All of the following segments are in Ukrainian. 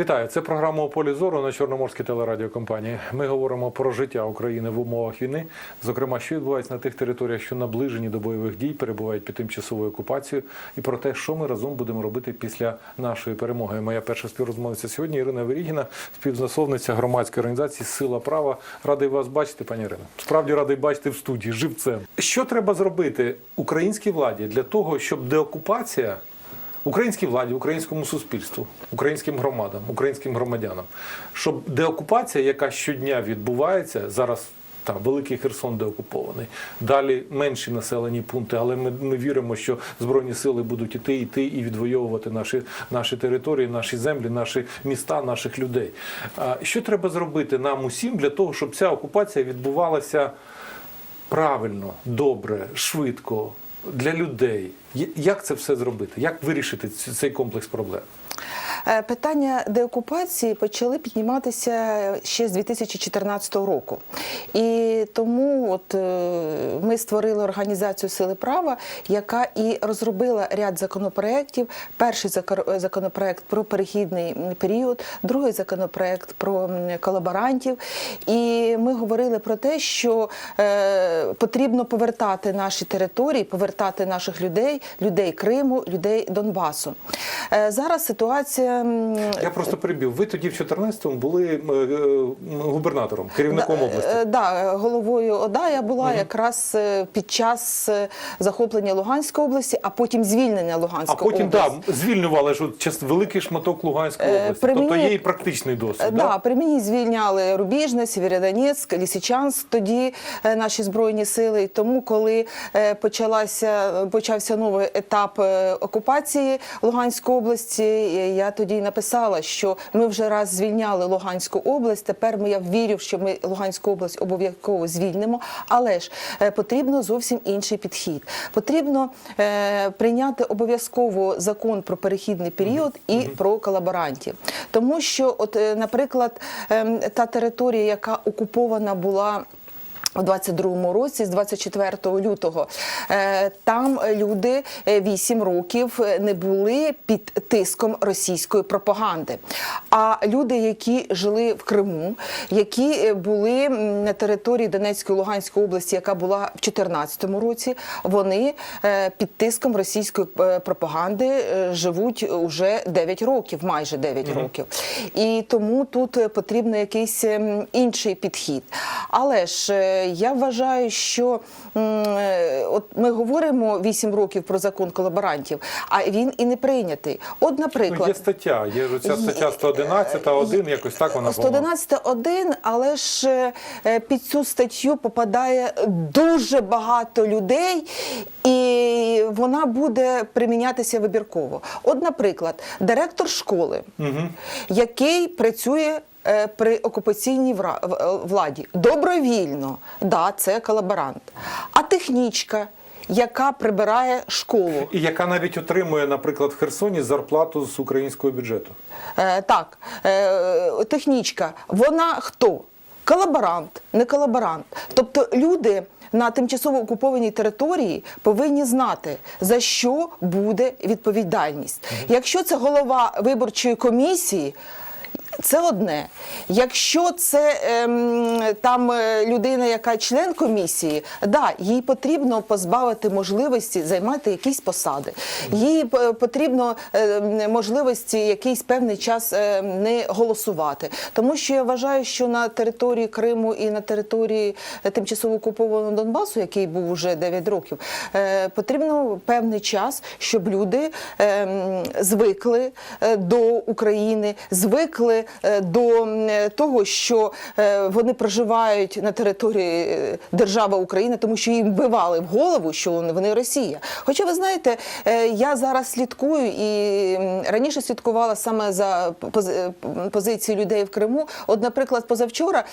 Вітаю, це програма «У полі зору на Чорноморській телерадіокомпанії. Ми говоримо про життя України в умовах війни, зокрема, що відбувається на тих територіях, що наближені до бойових дій, перебувають під тимчасовою окупацією, і про те, що ми разом будемо робити після нашої перемоги. Моя перша співрозмовниця сьогодні Ірина Верігіна, співзасновниця громадської організації Сила права. Радий вас бачити, пані Ірино. Справді радий бачити в студії живцем. Що треба зробити українській владі для того, щоб деокупація українській владі, українському суспільству, українським громадам, українським громадянам, щоб деокупація, яка щодня відбувається зараз. Та великий Херсон деокупований. Далі менші населені пункти, але ми, ми віримо, що збройні сили будуть іти, іти і відвоювати наші, наші території, наші землі, наші міста, наших людей. Що треба зробити нам усім для того, щоб ця окупація відбувалася правильно, добре, швидко для людей? Як це все зробити? Як вирішити цей комплекс проблем? Е, Питання деокупації почали підніматися ще з 2014 року. І тому от е, ми створили організацію Сили права, яка і розробила ряд законопроєктів. Перший законопроект про перехідний період, другий законопроект про колаборантів. І ми говорили про те, що е, потрібно повертати наші території, повертати наших людей, людей Криму, людей Донбасу. Зараз ситуація Я просто прибів. Ви тоді в 14-му були е, е, губернатором, керівником Да, області. е, Да, головою ОДА я була якраз е, під час е, захоплення Луганської області, а потім звільнення А Луганської потім області. да, звільнювали ж великий шматок Луганської Е, області. при Тобто мені- є і практичний досвід. Е, Да, при мені звільняли Рубіжне, Сєвєродонецьк, Лісичанськ, тоді е, наші збройні сили. І Тому, коли е, почалася почався новий етап е, окупації Луганської області, е, я тоді й написала, що ми вже раз звільняли Луганську область. Тепер ми я вірю, що ми Луганську область обов'язково звільнимо. Але ж е, потрібно зовсім інший підхід. Потрібно е, прийняти обов'язково закон про перехідний період і про колаборантів, тому що, от, е, наприклад, ем, та територія, яка окупована була. У 22-му році, з 24 лютого, е, там люди 8 років не були під тиском російської пропаганди. А люди, які жили в Криму, які е, були на території Донецької Луганської області, яка була в 2014 році, вони е, під тиском російської е, пропаганди е, живуть уже 9 років, майже 9 років. І тому тут е, потрібно якийсь ем, інший підхід. Але ж е, я вважаю, що е, от ми говоримо 8 років про закон колаборантів, а він і не прийнятий. От, Ну, наприклад, є стаття, є ж ця стаття 111, 1, якось так вона по-моєму. 111.1, але ж е, під цю статтю попадає дуже багато людей, і вона буде примінятися вибірково. От, наприклад, директор школи, який працює. Е, При окупаційній е, владі добровільно, да, це колаборант. А технічка, яка прибирає школу, І яка навіть отримує, наприклад, в Херсоні зарплату з українського бюджету. Е, так, е, технічка, вона хто? Колаборант, не колаборант. Тобто люди на тимчасово окупованій території повинні знати, за що буде відповідальність. Якщо це голова виборчої комісії. Це одне. Якщо це ем, там е, людина, яка член комісії, да, їй потрібно позбавити можливості займати якісь посади. Їй потрібно е, можливості якийсь певний час е, не голосувати. Тому що я вважаю, що на території Криму і на території е, тимчасово окупованого Донбасу, який був уже 9 років, е, потрібно певний час, щоб люди е, звикли е, до України, звикли до е, того, що е, вони проживають на території е, держави України, тому що їм вбивали в голову, що вони- Росія. Хоча ви знаєте, я зараз слідкую і раніше слідкувала саме за пози- позиції людей в Криму. От, наприклад, позавчора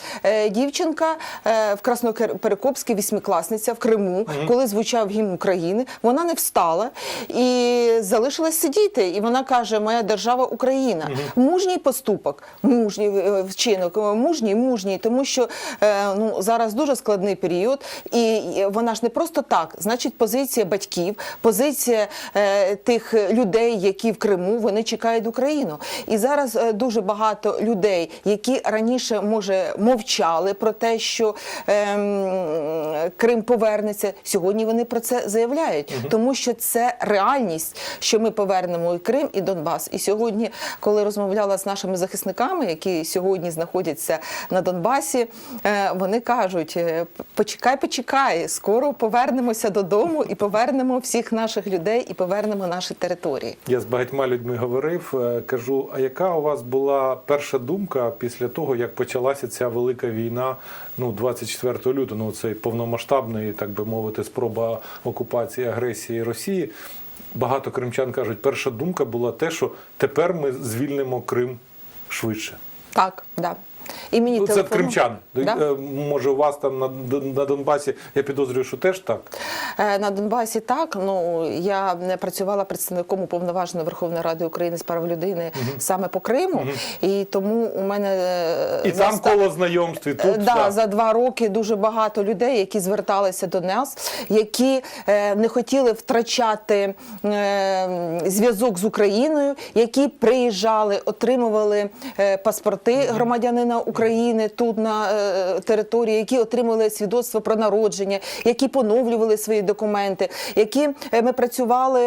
дівчинка в Красноперекопській вісьмикласниця в Криму, коли звучав гімн України, вона не встала і залишилась сидіти. І вона каже: Моя держава Україна. Мужній поступок. Вчинок, мужній е, вчинок, е, мужній, мужній, тому що е, ну зараз дуже складний період, і вона ж не просто так. Значить, позиція батьків, позиція тих людей, які в Криму, вони чекають Україну. І зараз дуже багато людей, які раніше може мовчали про те, що ем, Крим повернеться. Сьогодні вони про це заявляють, тому що це реальність, що ми повернемо і Крим, і Донбас. І сьогодні, коли розмовляла з нашими захисниками, які сьогодні знаходяться на Донбасі, е, вони кажуть: е, почекай, почекай, скоро повернемося додому і повернемо всіх наших людей, і повернемо наші території. Я з багатьма людьми говорив. е, Кажу, а яка у вас була перша думка після того, як почалася ця велика війна? Ну, 24 лютого, ну цей повномасштабний, так би мовити, спроба окупації агресії Росії. Багато кримчан кажуть, перша думка була те, що тепер ми звільнимо Крим швидше. Так, да. І мені Ну, це кримчани. Да? Е, Може, у вас там на, на Донбасі, я підозрюю, що теж так. Е, На Донбасі так. Ну я не працювала представником уповноваженої Верховної Ради України з прав людини саме по Криму, і тому у мене е, І за там коло знайомств, і тут. Да, за два роки дуже багато людей, які зверталися до нас, які не хотіли втрачати зв'язок з Україною, які приїжджали, отримували паспорти громадянина України тут на е, території, які отримали свідоцтво про народження, які поновлювали свої документи, які е, ми працювали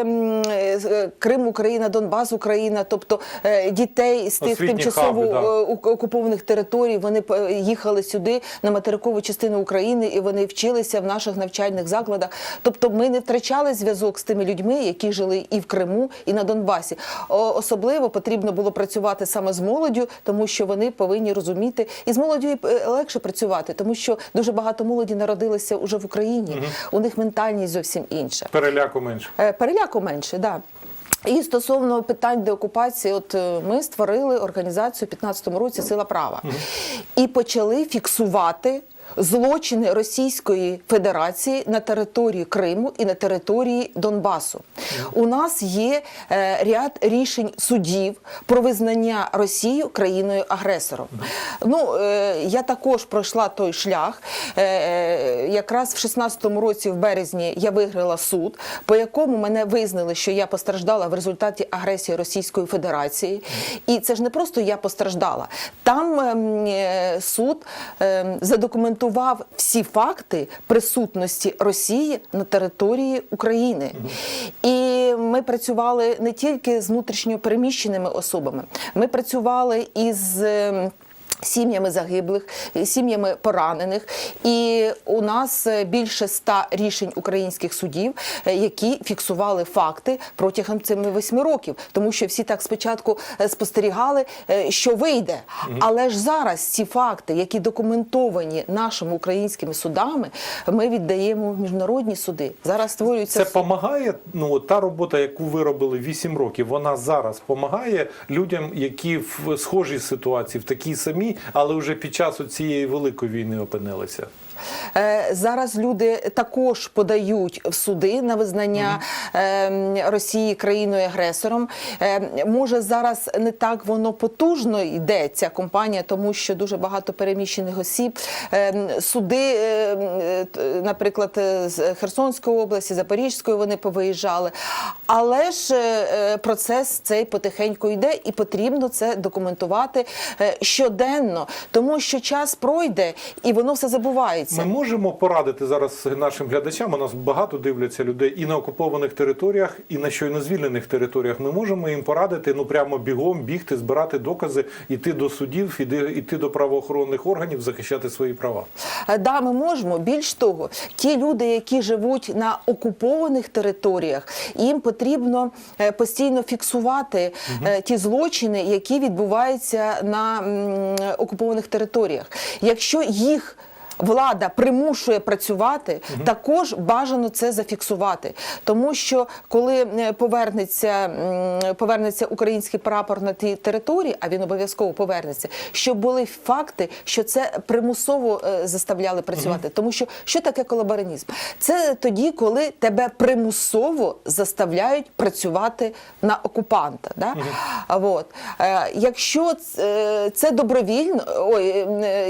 е, Крим, Україна, Донбас, Україна, тобто е, дітей з тих Освітні тимчасово хаби, да. е, окупованих територій. Вони е, їхали сюди на материкову частину України, і вони вчилися в наших навчальних закладах. Тобто, ми не втрачали зв'язок з тими людьми, які жили і в Криму, і на Донбасі. Особливо потрібно було працювати саме з молоддю, тому що вони повинні розуміти, і з молоддю е, легше працювати, тому що дуже багато молоді народилися уже в Україні. У них ментальність зовсім інша. Переляку менше. Е, Переляку менше, да. І стосовно питань деокупації, от е, ми створили організацію у 15-му році Сила права і почали фіксувати. Злочини Російської Федерації на території Криму і на території Донбасу. У нас є е, ряд рішень судів про визнання Росії країною агресором. Ну е, я також пройшла той шлях. Е, якраз в 16-му році, в березні, я виграла суд, по якому мене визнали, що я постраждала в результаті агресії Російської Федерації. І це ж не просто я постраждала. Там ем, суд ем, задокументував всі факти присутності Росії на території України. І ми працювали не тільки з внутрішньо переміщеними особами, ми працювали із. Сім'ями загиблих, сім'ями поранених, і у нас е, більше ста рішень українських судів, е, які фіксували факти протягом цими восьми років, тому що всі так спочатку е, спостерігали, е, що вийде. Але ж зараз ці факти, які документовані нашими українськими судами, ми віддаємо в міжнародні суди. Зараз створюються Це допомагає. Ну та робота, яку ви робили 8 років, вона зараз допомагає людям, які в схожій ситуації, в такій самій, але вже під час цієї великої війни опинилися. Е, Зараз люди також подають в суди на визнання е, Росії країною агресором. Е, Може зараз не так воно потужно йде ця компанія, тому що дуже багато переміщених осіб. Е, Суди, е, наприклад, з Херсонської області, Запорізької, вони повиїжджали. Але ж процес цей потихеньку йде, і потрібно це документувати щоденно, тому що час пройде і воно все забувається. Ми можемо порадити зараз нашим глядачам. У нас багато дивляться людей і на окупованих територіях, і на щойно звільнених територіях. Ми можемо їм порадити ну прямо бігом бігти, збирати докази, іти до судів, іти, іти до правоохоронних органів, захищати свої права. Е, Да, ми можемо. Більш того, ті люди, які живуть на окупованих територіях, їм потрібно е, постійно фіксувати е, ті злочини, які відбуваються на окупованих територіях. Якщо їх влада примушує працювати, також бажано це зафіксувати. Тому що коли е, повернеться, повернеться український прапор на тій території, а він обов'язково повернеться, щоб були факти, що це примусово е, заставляли працювати. Тому що що таке колаборанізм? Це тоді, коли тебе примусово заставляють працювати на окупанта. Да? А от. Е, Якщо це, добровільно, ой,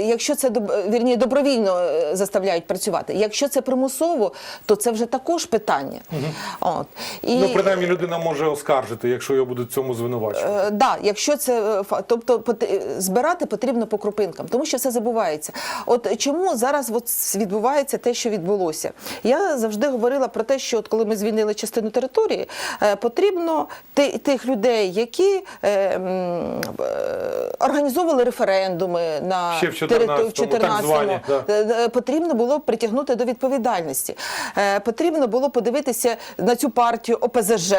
якщо це вірні, добровільно е, заставляють працювати, якщо це примусово, то це вже також питання. От. І, Ну, принаймні, людина може оскаржити, якщо його будуть цьому звинувачувати. Е, да, якщо це е, тобто пот- збирати потрібно по крупинкам, тому що все забувається. От чому зараз от відбувається те, що відбулося? Я завжди говорила про те, що от коли ми звільнили частину території, е, потрібно ти- тих людей, які е, е, організовували референдуми на Ще в териту- 14-му, так звані, да. Е, е, потрібно було притягнути до відповідальності. Е, Потрібно було подивитися на цю партію ОПЗЖ.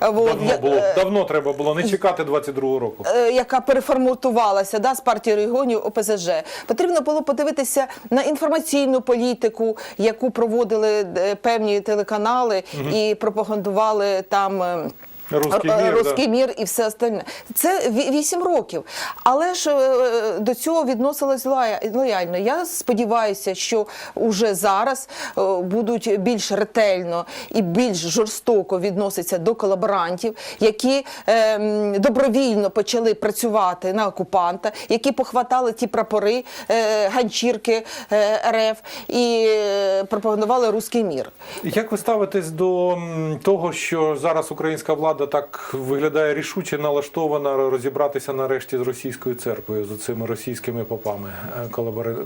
От, давно, я- було, давно треба було не чекати 22-го року. яка переформатувалася да, з партії регіонів ОПЗЖ. Потрібно було подивитися на інформаційну політику, яку проводили певні телеканали і пропагандували там. Е, Руський мір, Руський да. мір і все остальне. Це ві- вісім років. Але ж е, до цього відносилось лоя- лояльно. Я сподіваюся, що уже зараз е, будуть більш ретельно і більш жорстоко відноситься до колаборантів, які е, добровільно почали працювати на окупанта, які похватали ті прапори, е, ганчірки е, РФ і е, пропагандували руський мір. Як ви ставитесь до того, що зараз українська влада так виглядає рішуче налаштована розібратися нарешті з російською церквою, з цими російськими попами, е,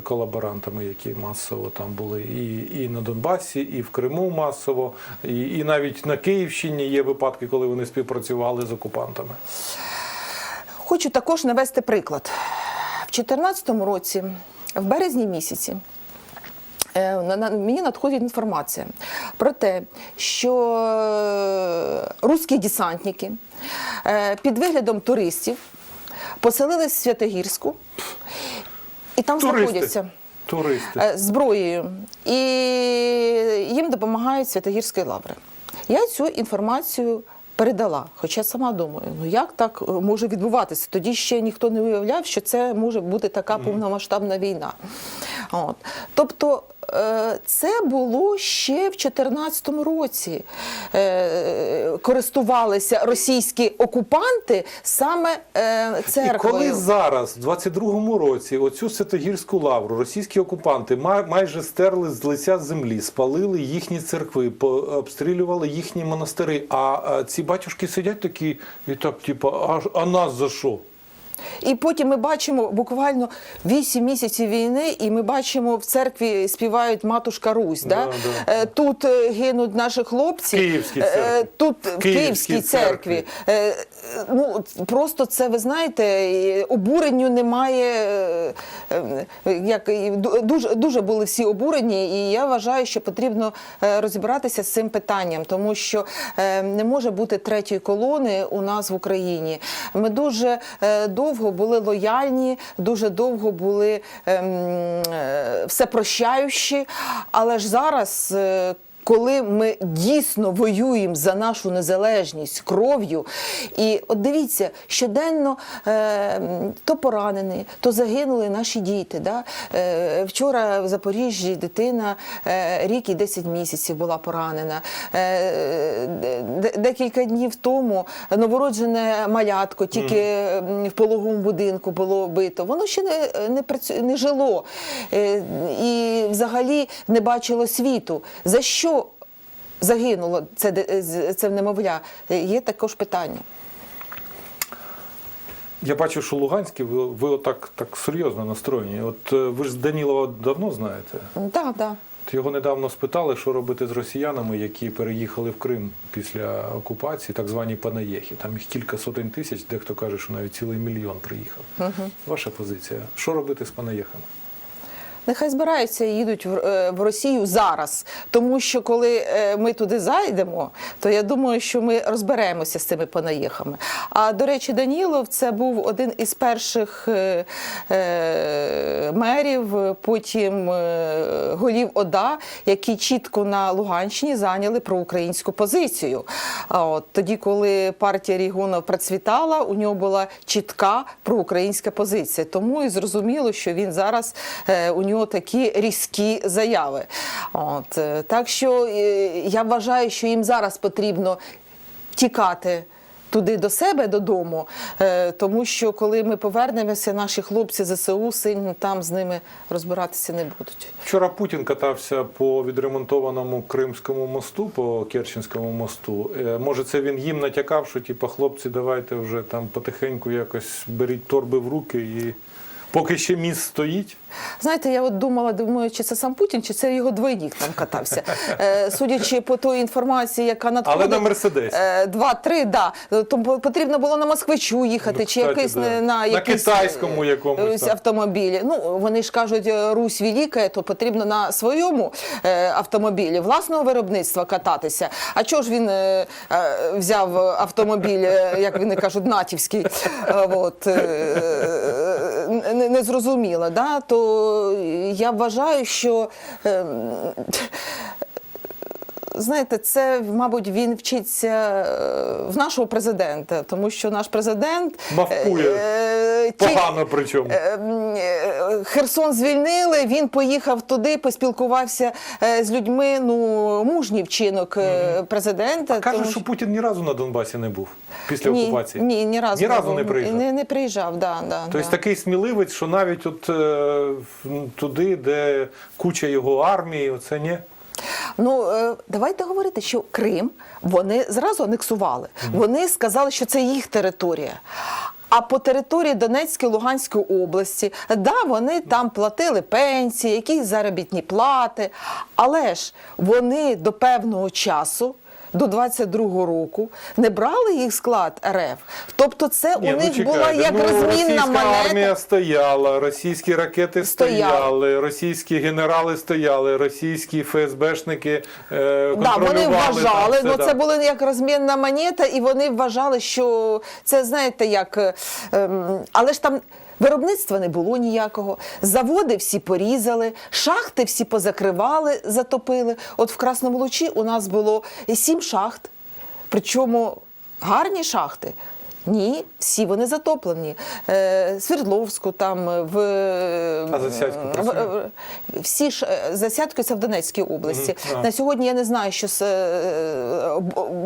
колаборантами, які масово там були, і, і на Донбасі, і в Криму масово, і, і навіть на Київщині є випадки, коли вони співпрацювали з окупантами. Хочу також навести приклад. В 2014 році, в березні місяці, е, мені надходить інформація про те, що русські десантники е, під виглядом туристів поселились в Святогірську і там Туристи. знаходяться. Туристи. Е, зброєю, і їм допомагають Святогірські лаври. Я цю інформацію передала, хоча сама думаю, ну як так е, може відбуватися? Тоді ще ніхто не уявляв, що це може бути така повномасштабна війна. От. Тобто це було ще в 2014 році. Е, Користувалися російські окупанти саме е, І коли зараз, в 22-му році, оцю Святогірську лавру, російські окупанти май- майже стерли з лиця землі, спалили їхні церкви, обстрілювали їхні монастири. А, е, ці батюшки сидять такі і так, типу, а, а нас за що? І потім ми бачимо буквально 8 місяців війни, і ми бачимо в церкві співають Матушка Русь. Да, Да, да. Е, Тут е, гинуть наші хлопці. В Київській Е, церкві. Тут В Київській Київській церкві. церкві. Ну, просто це, ви знаєте, обуренню немає. Як, дуже, дуже були всі обурені, і я вважаю, що потрібно розібратися з цим питанням, тому що не може бути третьої колони у нас в Україні. Ми дуже е, довго були лояльні, дуже довго були ем, все прощаючі. але ж зараз. Коли ми дійсно воюємо за нашу незалежність кров'ю, і от дивіться, щоденно е, то поранені, то загинули наші діти. Да? Е, вчора в Запоріжжі дитина е, рік і 10 місяців була поранена. Е, декілька днів тому новороджене малятко тільки в пологовому будинку було бито. Воно ще не, не, працю- не жило е, і взагалі не бачило світу. За що загинуло це, це немовля? Є також питання. Я бачу, що Луганські, ви, ви отак так серйозно настроєні. От е, ви ж Данілова давно знаєте. Так, так. От Його недавно спитали, що робити з росіянами, які переїхали в Крим після окупації, так звані панаєхи. Там їх кілька сотень тисяч, дехто каже, що навіть цілий мільйон приїхав. Ваша позиція. Що робити з панаєхами? Нехай збираються і їдуть в, е, в Росію зараз. Тому що коли е, ми туди зайдемо, то я думаю, що ми розберемося з цими понаїхами. А до речі, Данілов це був один із перших е, мерів, потім голів ОДА, які чітко на Луганщині зайняли проукраїнську позицію. А от тоді, коли партія Рігонов процвітала, у нього була чітка проукраїнська позиція. Тому і зрозуміло, що він зараз у нього такі різкі заяви. От е, так що е, я вважаю, що їм зараз потрібно тікати. Туди до себе додому, е, тому що коли ми повернемося, наші хлопці ЗСУ сильно там з ними розбиратися не будуть. Вчора Путін катався по відремонтованому Кримському мосту, по Керченському мосту. Може, це він їм натякав, що типу, хлопці, давайте вже там потихеньку якось беріть торби в руки і поки ще міст стоїть. Знаєте, я от думала, думаю, чи це сам Путін, чи це його двойник там катався. Е, Судячи по той інформації, яка надходить, Але на Мерседесі. е, Два-три, да. То потрібно було на Москвичу їхати, Ну, чи кстати, якийсь да. на, на, якийсь, китайському е, якомусь автомобілі. Ну вони ж кажуть, е, Русь велика, то потрібно на своєму е, автомобілі власного виробництва кататися. А чого ж він е, взяв автомобіль, як вони кажуть, натівський? Е, От, е, не, зрозуміла. да? то я вважаю, що. е, Знаєте, це, мабуть, він вчиться е, в нашого президента, тому що наш президент Мавкує. Ті- Погано причому. Е, е, Херсон звільнили. Він поїхав туди, поспілкувався е, з людьми. Ну мужній вчинок президента. Каже, тому що Путін ні разу на Донбасі не був після ні, окупації. Ні, ні разу, Ні разу не приїжджав? Не, не приїжджав, да, да, Тобто да. такий сміливець, що навіть от туди, де куча його армії, оце ні. Ну давайте говорити, що Крим вони зразу анексували. Вони сказали, що це їх територія. А по території Донецької Луганської області, да, вони там платили пенсії, якісь заробітні плати, але ж вони до певного часу. До 22-го року не брали їх склад РФ. Тобто, це Ні, у них ну, була як ну, розмінна монета. армія стояла, російські ракети Стояли. стояли, російські генерали стояли, російські ФСБшники е, Да, вони вважали, все, ну да. це була як розмінна монета, і вони вважали, що це знаєте, як е, але ж там. Виробництва не було ніякого, заводи всі порізали, шахти всі позакривали, затопили. От в Красному Лучі у нас було сім шахт, причому гарні шахти. Ні, всі вони затоплені. Е, Свердловську, там в, А Засядько в- всі ж е, засядки це в Донецькій області. А. На сьогодні я не знаю, що е,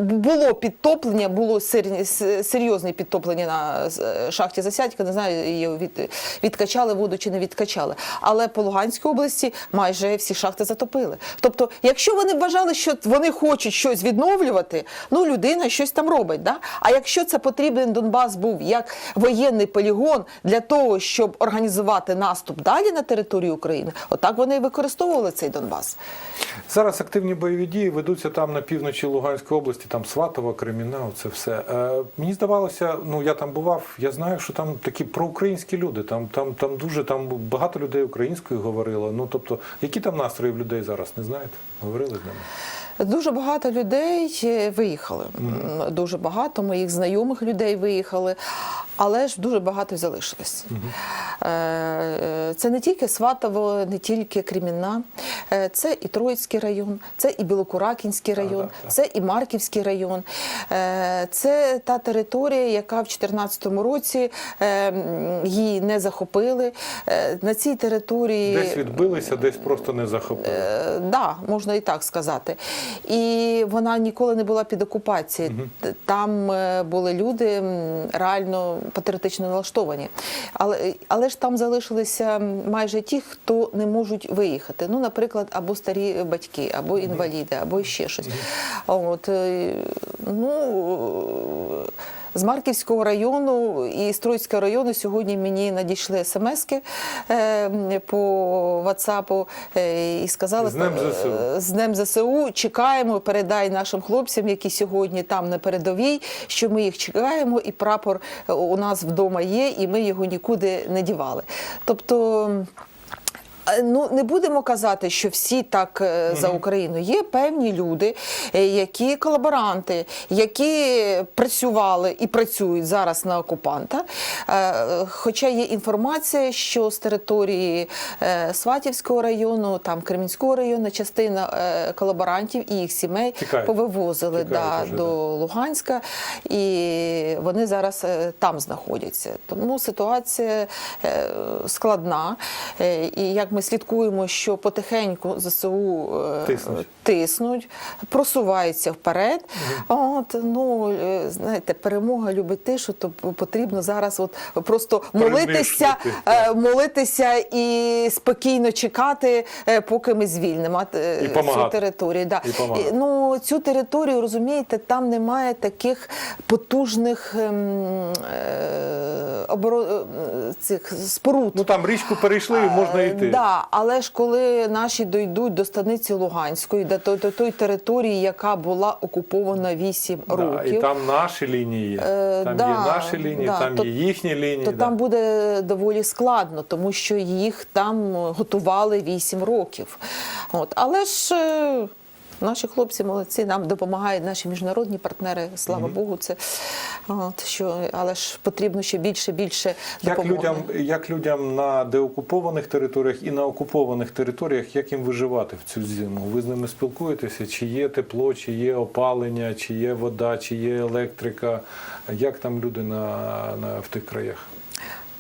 було підтоплення, було сер- серйозне підтоплення на е, шахті Засядька. Не знаю, її від, відкачали воду чи не відкачали. Але по Луганській області майже всі шахти затопили. Тобто, якщо вони вважали, що вони хочуть щось відновлювати, ну людина щось там робить. Да? А якщо це потрібен Донбас був як воєнний полігон для того, щоб організувати наступ далі на територію України, отак вони і використовували цей Донбас. Зараз активні бойові дії ведуться там на півночі Луганської області, там Сватова, Креміна, це все. Е, мені здавалося, ну я там бував, я знаю, що там такі проукраїнські люди. Там, там, там дуже там багато людей українською говорило. Ну тобто, які там настрої в людей зараз, не знаєте? Говорили з ними? Дуже багато людей е, виїхали. Дуже багато моїх знайомих людей виїхали, але ж дуже багато залишилось. Е, Це не тільки Сватово, не тільки Кремінна, Е, це і Троїцький район, це і Білокуракінський район, так, так. це і Марківський район. Е, Це та територія, яка в 2014 році е, її не захопили. Е, На цій території Десь відбилися, десь просто не захопили. Е, да, можна і так сказати. І вона ніколи не була під окупацією. Угу. Там е, були люди реально патріотично налаштовані. Але, але ж там залишилися майже ті, хто не можуть виїхати. Ну, наприклад, або старі батьки, або інваліди, або ще щось. От, е, ну, з Марківського району і з Троїцького району сьогодні мені надійшли смски е, по WhatsApp е, і сказали З Днем ЗСУ. е, з Днем ЗСУ чекаємо, передай нашим хлопцям, які сьогодні там на передовій, що ми їх чекаємо, і прапор у нас вдома є, і ми його нікуди не дівали. Тобто. Ну не будемо казати, що всі так е, за Україну. Є певні люди, е, які колаборанти, які працювали і працюють зараз на окупанта. Е, Хоча є інформація, що з території Сватівського району, там Кремінського району, частина колаборантів і їх сімей Тікають. повивозили Тікають да, уже, до да. Луганська, і вони зараз там знаходяться. Тому ситуація складна. І як ми слідкуємо, що потихеньку ЗСУ е, Тиснуть. тиснуть, просуваються вперед. От, ну, е, знаєте, перемога любить тишу, то потрібно зараз от просто молитися, е, молитися і спокійно чекати, поки ми звільнимо І цю помагати. територію. Да. І помагати. Ну, цю територію, розумієте, там немає таких потужних ем, е, оборо... цих споруд. Ну там річку перейшли, можна йти. Да, але ж коли наші дійдуть до станиці Луганської, до, до, до тої території, яка була окупована 8 Да, років, і там наші лінії. Е, Там да, є наші лінії, да, там то- є їхні лінії. то да. там буде доволі складно, тому що їх там готували 8 років. От. Але ж е, наші хлопці молодці, нам допомагають наші міжнародні партнери, слава Богу, це от, що, але ж потрібно ще більше, більше Як допомоги. людям, як людям на деокупованих територіях і на окупованих територіях, як їм виживати в цю зиму? Ви з ними спілкуєтеся? Чи є тепло, чи є опалення, чи є вода, чи є електрика? Як там люди на, на, в тих краях?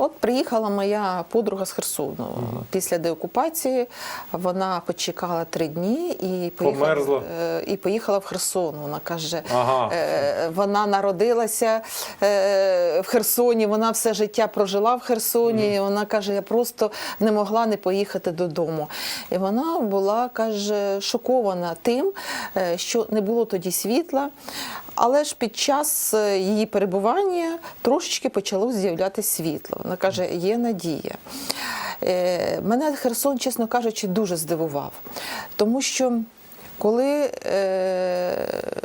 От приїхала моя подруга з Херсону після деокупації. Вона почекала три дні і поїхала, Померзла? е, і поїхала в Херсон. Вона каже, Ага. е, вона народилася е, в Херсоні, вона все життя прожила в Херсоні. І вона каже, я просто не могла не поїхати додому. І вона була, каже, шокована тим, що не було тоді світла. Але ж під час е, її перебування трошечки почало з'являтися світло. Вона каже, є надія. Е, Мене Херсон, чесно кажучи, дуже здивував, тому що. Коли е,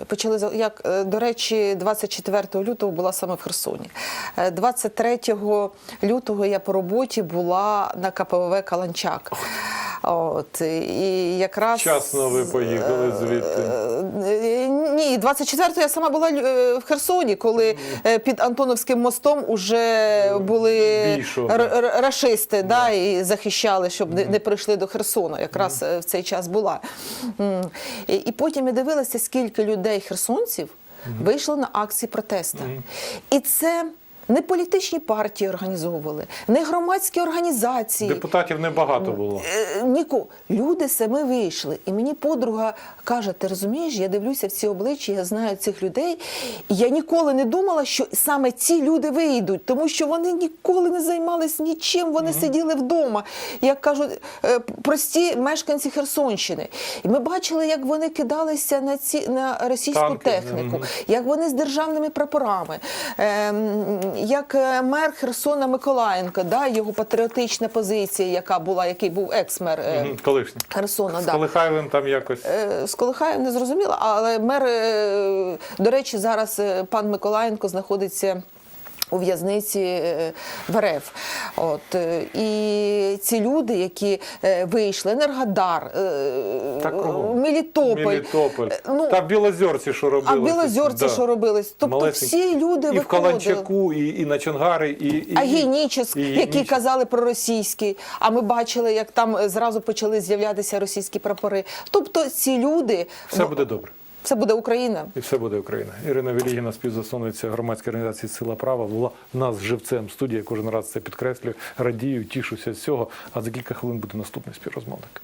почали як е, до речі, 24 лютого була саме в Херсоні. Е, 23 лютого я по роботі була на КПВВ Каланчак. От і якраз Вчасно ви поїхали звідти. Е, Ні, 24-го я сама була е, в Херсоні, коли е, під Антоновським мостом уже були рашисти, да, і захищали, щоб не, прийшли до Херсону. Якраз е, в цей час була. І, і потім я дивилася, скільки людей херсонців вийшло на акції протесту. І це. Не політичні партії організовували, не громадські організації. Депутатів небагато було. Е, Ніко, люди самі вийшли. І мені подруга каже: ти розумієш, я дивлюся в ці обличчя, я знаю цих людей. І я ніколи не думала, що саме ці люди вийдуть, тому що вони ніколи не займалися нічим, вони сиділи вдома. Як кажуть, е, прості мешканці Херсонщини. І ми бачили, як вони кидалися на ці на російську Танки, техніку, мгм. як вони з державними прапорами, ем, як е, мер Херсона Миколаєнка, да, його патріотична позиція, яка була, який був екс-мер е, Мгм, Херсона. З Да. Колихаєвим там якось. Е, З Колихаєвим не зрозуміло, але мер, е, до речі, зараз пан Миколаєнко знаходиться. У в'язниці е, в РФ. От, е, і ці люди, які е, вийшли, Енергодар, Мелітополь, Мелітополь. ну, Та в білозерці, що робили. а в Білозерці що робилось? Тобто Малесенькі. всі люди і в. Каланчаку, і, і на Чонгари, і, і А Генічеськ, і які казали про російський, а ми бачили, як там зразу почали з'являтися російські прапори. Тобто ці люди Все буде добре. Це буде Україна. І все буде Україна. Ірина Велігіна, співзасновниця громадської організації Сила права, була нас живцем Студія кожен раз це підкреслюю. Радію, тішуся з цього. А за кілька хвилин буде наступний співрозмовник.